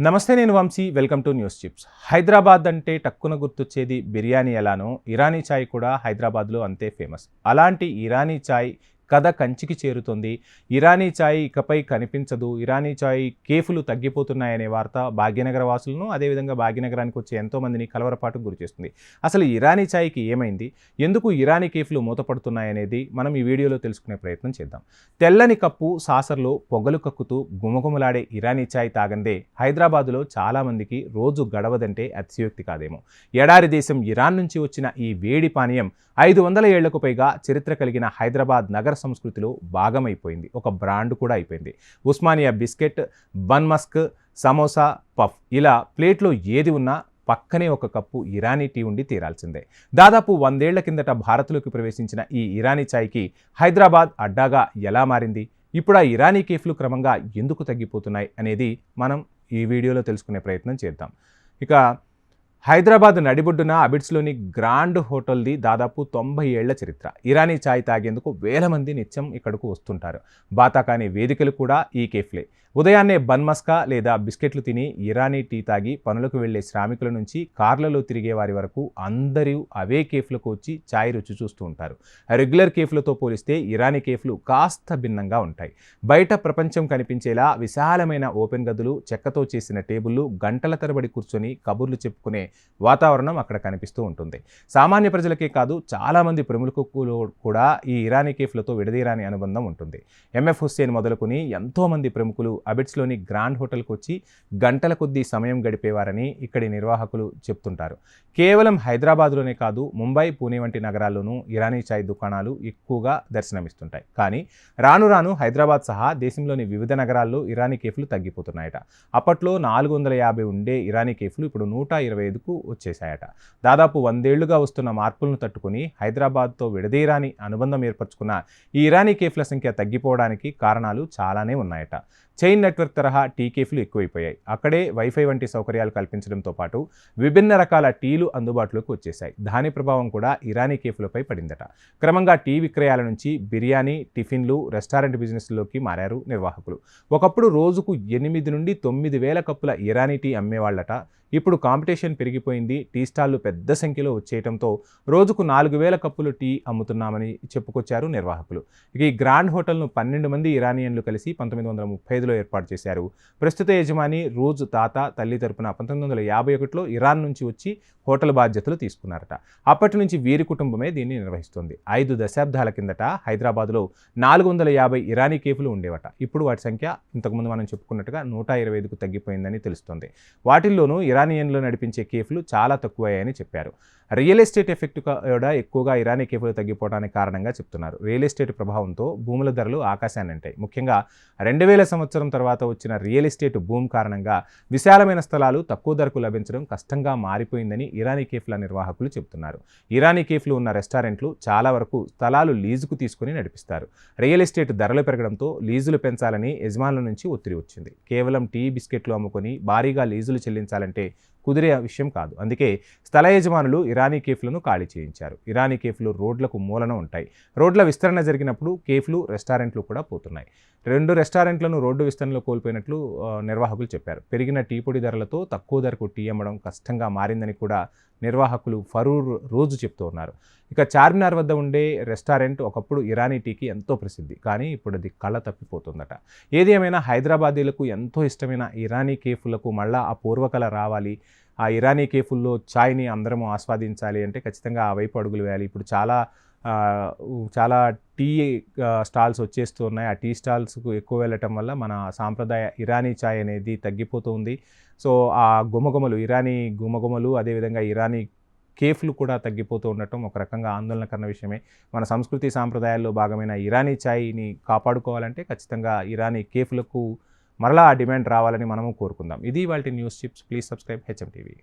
నమస్తే నేను Vamshi. Welcome to news chips. Hyderabad అంటే టక్కున గుర్తొచ్చేది బిర్యానీ ఎలానో. ఇరానీ చాయ్ కూడా హైదరాబాద్లో అంతే ఫేమస్. అలాంటి ఇరానీ చాయ్ కథ కంచికి చేరుతుంది. ఇరానీ చాయ్ ఇకపై కనిపించదు. ఇరానీ చాయ్ కేఫులు తగ్గిపోతున్నాయనే వార్త భాగ్యనగర వాసులను అదేవిధంగా భాగ్యనగరానికి వచ్చే ఎంతోమందిని కలవరపాటుకు గురిచేస్తుంది అసలు ఇరానీ చాయ్కి ఏమైంది? ఎందుకు ఇరానీ కేఫ్లు మూతపడుతున్నాయనేది మనం ఈ వీడియోలో తెలుసుకునే ప్రయత్నం చేద్దాం. తెల్లని కప్పు సాసర్లో పొగలు కక్కుతూ గుమగుమలాడే ఇరానీ చాయ్ తాగందే హైదరాబాదులో చాలామందికి రోజు గడవదంటే అతిశయోక్తి కాదేమో. ఎడారి దేశం ఇరాన్ నుంచి వచ్చిన ఈ వేడి పానీయం ఐదు వందల ఏళ్ళకు పైగా చరిత్ర కలిగిన హైదరాబాద్ నగర సంస్కృతిలో భాగమైపోయింది. ఒక బ్రాండ్ కూడా అయిపోయింది. Osmania biscuit bun maska samosa puff ఇలా ప్లేట్లో ఏది ఉన్నా పక్కనే ఒక కప్పు ఇరానీ టీ ఉండి తీరాల్సిందే. దాదాపు వందేళ్ళ కిందట భారత్లోకి ప్రవేశించిన ఈ ఇరానీ చాయ్కి హైదరాబాద్ అడ్డాగా ఎలా మారింది? ఇప్పుడు ఆ ఇరానీ కేఫ్లు క్రమంగా ఎందుకు తగ్గిపోతున్నాయి అనేది మనం ఈ వీడియోలో తెలుసుకునే ప్రయత్నం చేద్దాం. ఇక హైదరాబాద్ నడిబొడ్డున అబిడ్స్లోని గ్రాండ్ హోటల్ది దాదాపు తొంభై ఏళ్ళ చరిత్ర. ఇరానీ చాయ్ తాగేందుకు వేల మంది నిత్యం ఇక్కడకు వస్తుంటారు. బాతాకాని వేదికలు కూడా ఈ కేఫ్లే. ఉదయాన్నే బన్మస్కా లేదా బిస్కెట్లు తిని ఇరానీ టీ తాగి పనులకు వెళ్ళే శ్రామికుల నుంచి కార్లలో తిరిగే వారి వరకు అందరూ అవే కేఫ్లకు వచ్చి ఛాయ్ రుచి చూస్తూ ఉంటారు. రెగ్యులర్ కేఫ్లతో పోలిస్తే ఇరానీ కేఫ్లు కాస్త భిన్నంగా ఉంటాయి. బయట ప్రపంచం కనిపించేలా విశాలమైన ఓపెన్ గదులు చెక్కతో చేసిన టేబుళ్ళు గంటల తరబడి కూర్చొని కబుర్లు చెప్పుకునే వాతావరణం అక్కడ కనిపిస్తూ ఉంటుంది. సామాన్య ప్రజలకే కాదు చాలామంది ప్రముఖులకు కూడా ఈ ఇరానీ కేఫ్లతో విడదీరాని అనుబంధం ఉంటుంది. ఎంఎఫ్ హుస్సేన్ మొదలుకొని ఎంతోమంది ప్రముఖులు అబిడ్స్లోని గ్రాండ్ హోటల్కు వచ్చి గంటల కొద్దీ సమయం గడిపేవారని ఇక్కడి నిర్వాహకులు చెప్తుంటారు. కేవలం హైదరాబాద్లోనే కాదు ముంబై పూణే వంటి నగరాల్లోనూ ఇరానీ చాయ్ దుకాణాలు ఎక్కువగా దర్శనమిస్తుంటాయి. కానీ రాను రాను హైదరాబాద్ సహా దేశంలోని వివిధ నగరాల్లో ఇరానీ కేఫ్లు తగ్గిపోతున్నాయట. అప్పట్లో నాలుగు వందల యాభై ఉండే ఇరానీ కేఫ్లు ఇప్పుడు నూట ఇరవై ఐదు ఐదుకు వచ్చేసాయట దాదాపు వందేళ్ళుగా వస్తున్న మార్పులను తట్టుకుని హైదరాబాద్తో విడదీరాని అనుబంధం ఏర్పరచుకున్న ఈ ఇరానీ కేఫ్ల సంఖ్య తగ్గిపోవడానికి కారణాలు చాలానే ఉన్నాయట. చైన్ నెట్వర్క్ తరహా టీ కేఫ్లు ఎక్కువైపోయాయి. అక్కడే వైఫై వంటి సౌకర్యాలు కల్పించడంతో పాటు విభిన్న రకాల టీలు అందుబాటులోకి వచ్చేశాయి. దాని ప్రభావం కూడా ఇరానీ కేఫ్లపై పడిందట. క్రమంగా టీ విక్రయాల నుంచి బిర్యానీ టిఫిన్లు రెస్టారెంట్ బిజినెస్లోకి మారారు నిర్వాహకులు. ఒకప్పుడు రోజుకు ఎనిమిది నుండి తొమ్మిది వేల కప్పుల ఇరానీ టీ అమ్మేవాళ్ళట. ఇప్పుడు కాంపిటీషన్ పెరిగిపోయింది. టీ స్టాల్లు పెద్ద సంఖ్యలో వచ్చేయడంతో రోజుకు నాలుగు వేల కప్పులు టీ అమ్ముతున్నామని చెప్పుకొచ్చారు నిర్వాహకులు. ఇక ఈ గ్రాండ్ హోటల్ను పన్నెండు మంది ఇరానియన్లు కలిసి పంతొమ్మిది వందల ముప్పై ఐదులో ఏర్పాటు చేశారు. ప్రస్తుత యజమాని రోజు తాత తల్లి తరపున పంతొమ్మిది వందల యాభై ఒకటిలో ఇరాన్ నుంచి వచ్చి హోటల్ బాధ్యతలు తీసుకున్నారట. అప్పటి నుంచి వీరి కుటుంబమే దీన్ని నిర్వహిస్తుంది. ఐదు దశాబ్దాల కిందట హైదరాబాద్లో నాలుగు వందల యాభై ఇరానీ కేఫ్లు ఉండేవట. ఇప్పుడు వాటి సంఖ్య ఇంతకుముందు మనం చెప్పుకున్నట్టుగా నూట ఇరవై ఐదుకు తగ్గిపోయిందని తెలుస్తుంది. వాటిల్లోనూ ఇరానియన్లు నడిపించే కేఫ్లు చాలా తక్కువయ్యాయని చెప్పారు. రియల్ ఎస్టేట్ ఎఫెక్ట్ కూడా ఎక్కువగా ఇరానీ కేఫ్లు తగ్గిపోవడానికి కారణంగా చెప్తున్నారు. రియల్ ఎస్టేట్ ప్రభావంతో భూముల ధరలు ఆకాశాన్ని అంటాయి ముఖ్యంగా రెండు వేల సంవత్సరం తర్వాత వచ్చిన రియల్ ఎస్టేట్ భూమి కారణంగా విశాలమైన స్థలాలు తక్కువ ధరకు లభించడం కష్టంగా మారిపోయిందని ఇరానీ కేఫ్ల నిర్వాహకులు చెబుతున్నారు. ఇరానీ కేఫ్లు ఉన్న రెస్టారెంట్లు చాలా వరకు స్థలాలు లీజుకు తీసుకుని నడిపిస్తారు. రియల్ ఎస్టేట్ ధరలు పెరగడంతో లీజులు పెంచాలని యజమానుల నుంచి ఒత్తిడి వచ్చింది. కేవలం టీ బిస్కెట్లు అమ్ముకొని భారీగా లీజులు చెల్లించాలంటే కుదిరే విషయం కాదు. అందుకే స్థల యజమానులు ఇరానీ కేఫ్లను ఖాళీ చేయించారు. ఇరానీ కేఫ్లు రోడ్లకు మూలన ఉంటాయి. రోడ్ల విస్తరణ జరిగినప్పుడు కేఫ్లు రెస్టారెంట్లు కూడా పోతున్నాయి. రెండు రెస్టారెంట్లను రోడ్డు విస్తరణలో కోల్పోయినట్లు నిర్వాహకులు చెప్పారు. పెరిగిన టీ పొడి ధరలతో తక్కువ ధరకు టీ అమ్మడం కష్టంగా మారిందని కూడా నిర్వాహకులు ఫరూర్ రోజు చెప్తూ ఉన్నారు. ఇక చార్మినార్ వద్ద ఉండే రెస్టారెంట్ ఒకప్పుడు ఇరానీ టీకి ఎంతో ప్రసిద్ధి. కానీ ఇప్పుడు అది కళ తప్పిపోతుందట. ఏది ఏమైనా హైదరాబాదీలకు ఎంతో ఇష్టమైన ఇరానీ కేఫ్లకు మళ్ళా ఆ పూర్వకళ రావాలి. ఆ ఇరానీ కేఫుల్లో ఛాయ్ని అందరము ఆస్వాదించాలి అంటే ఖచ్చితంగా ఆ వైపు అడుగులు వేయాలి. ఇప్పుడు చాలా చాలా టీ స్టాల్స్ వచ్చేస్తూ ఉన్నాయి ఆ టీ స్టాల్స్కు ఎక్కువ వెళ్ళటం వల్ల మన సాంప్రదాయ ఇరానీ ఛాయ్ అనేది తగ్గిపోతుంది సో ఆ గుమగుమలు ఇరానీ గుమగుమలు అదేవిధంగా ఇరానీ కేఫ్లు కూడా తగ్గిపోతూ ఉండటం ఒక రకంగా ఆందోళనకరణ విషయమే. మన సంస్కృతి సాంప్రదాయాల్లో భాగమైన ఇరానీ ఛాయ్ని కాపాడుకోవాలంటే ఖచ్చితంగా ఇరానీ కేఫ్లకు మరలా ఆ డిమాండ్ రావాలని మనము కోరుకుందాం. ఇది వాళ్ళ news chips. Please subscribe HM TV.